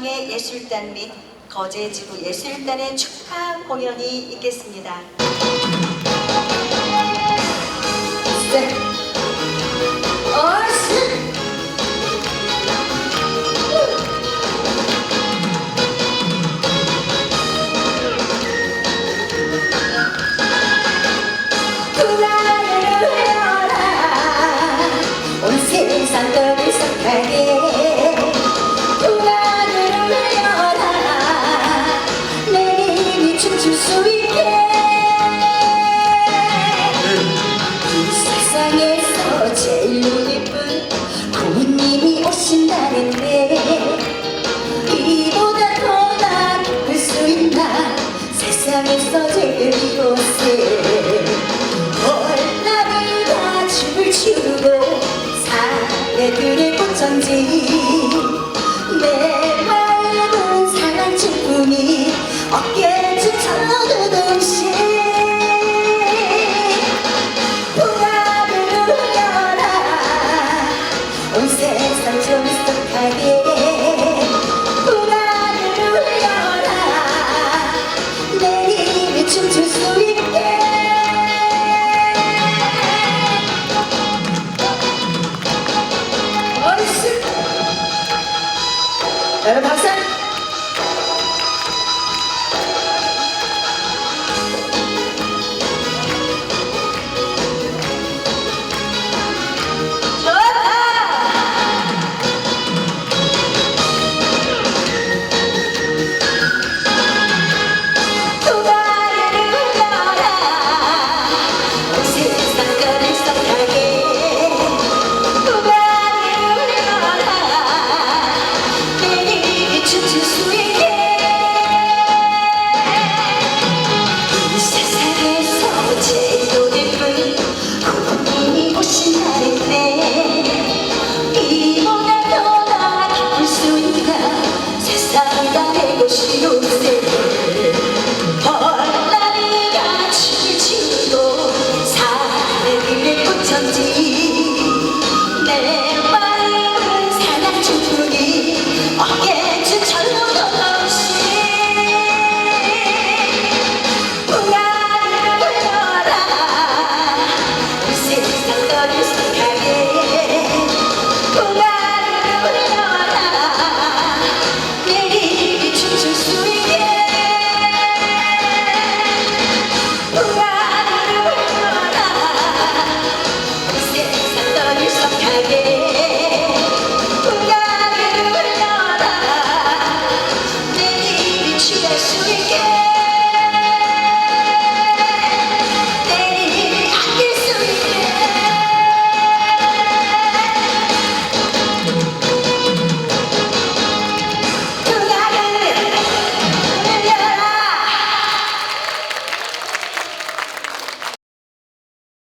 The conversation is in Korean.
중앙의 예술단 및 거제지구 예술단의 축하 공연이 있겠습니다. 真知。 여러분 박수